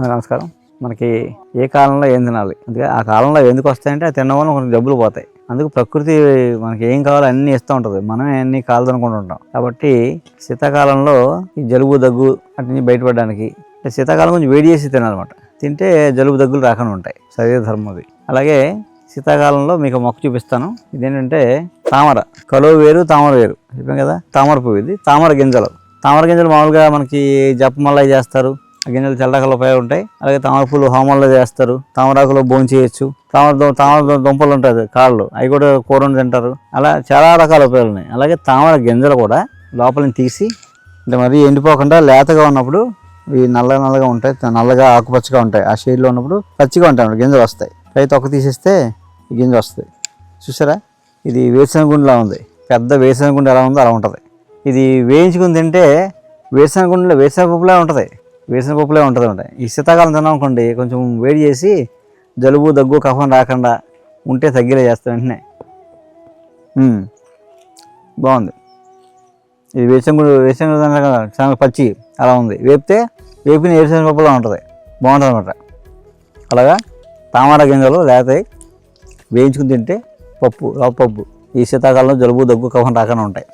నమస్కారం. మనకి ఏ కాలంలో ఏం తినాలి? అందుకే ఆ కాలంలో ఎందుకు వస్తాయంటే ఆ తినడం వల్ల మనకి డబ్బులు పోతాయి. అందుకు ప్రకృతి మనకి ఏం కావాలో అన్నీ ఇస్తూ ఉంటుంది. మనమే అన్ని కాలదనుకుంటూ ఉంటాం. కాబట్టి శీతాకాలంలో ఈ జలుబు దగ్గు అటు బయటపడడానికి శీతాకాలం కొంచెం వేడి చేసి తినాలన్నమాట. తింటే జలుబు దగ్గులు రాకుండా ఉంటాయి. శరీర ధర్మం అది. అలాగే శీతాకాలంలో మీకు మొక్క చూపిస్తాను. ఇదేంటంటే తామర. కలువ వేరు తామర వేరు. చెప్పాం కదా? తామర పువ్వు ఇది. తామర గింజలు. తామర గింజలు మామూలుగా మనకి జపమల్లై చేస్తారు. గింజలు చల్లకలు ఉపయోగం ఉంటాయి. అలాగే తామర పూలు హోమంలో చేస్తారు. తామరాకులో భోజనం చేయొచ్చు. తామర తామర దుంపలు ఉంటుంది కాళ్ళు. అవి కూడా కూర వండి తింటారు. అలా చాలా రకాల ఉపయోగాలు ఉన్నాయి. అలాగే తామర గింజలు కూడా లోపలిని తీసి అంటే మరి ఎండిపోకుండా లేతగా ఉన్నప్పుడు ఇవి నల్ల నల్లగా ఉంటాయి. నల్లగా ఆకుపచ్చగా ఉంటాయి. ఆ షేడ్లో ఉన్నప్పుడు పచ్చిగా ఉంటాయి గింజలు వస్తాయి. పై తొక్క తీసేస్తే గింజ వస్తుంది. చూసారా? ఇది వేరుశనగ గుండెలా ఉంది. పెద్ద వేరుశనగ ఎలా ఉందో అలా ఉంటుంది. ఇది వేయించుకుని తింటే వేరుశనగ గుండెలో వేరుశనగ ఉంటుంది. వేసిన పప్పులే ఉంటుంది అనమాట ఈ శీతాకాలం తిన్నాం అనుకోండి కొంచెం వేడి చేసి జలుబు దగ్గు కఫం రాకుండా ఉంటే తగ్గిలే చేస్తాం వెంటనే. బాగుంది. ఇది వేరుశనగ కదా చాలా పచ్చి అలా ఉంది. వేపితే వేపిన వేరుశనగ పప్పులా ఉంటుంది. బాగుంటుంది అనమాట అలాగా? తామర గింజలు లేకపోతే వేయించుకుని తింటే పప్పు రవ్వ పప్పు ఈ శీతాకాలంలో జలుబు దగ్గు కఫం రాకుండా ఉంటాయి.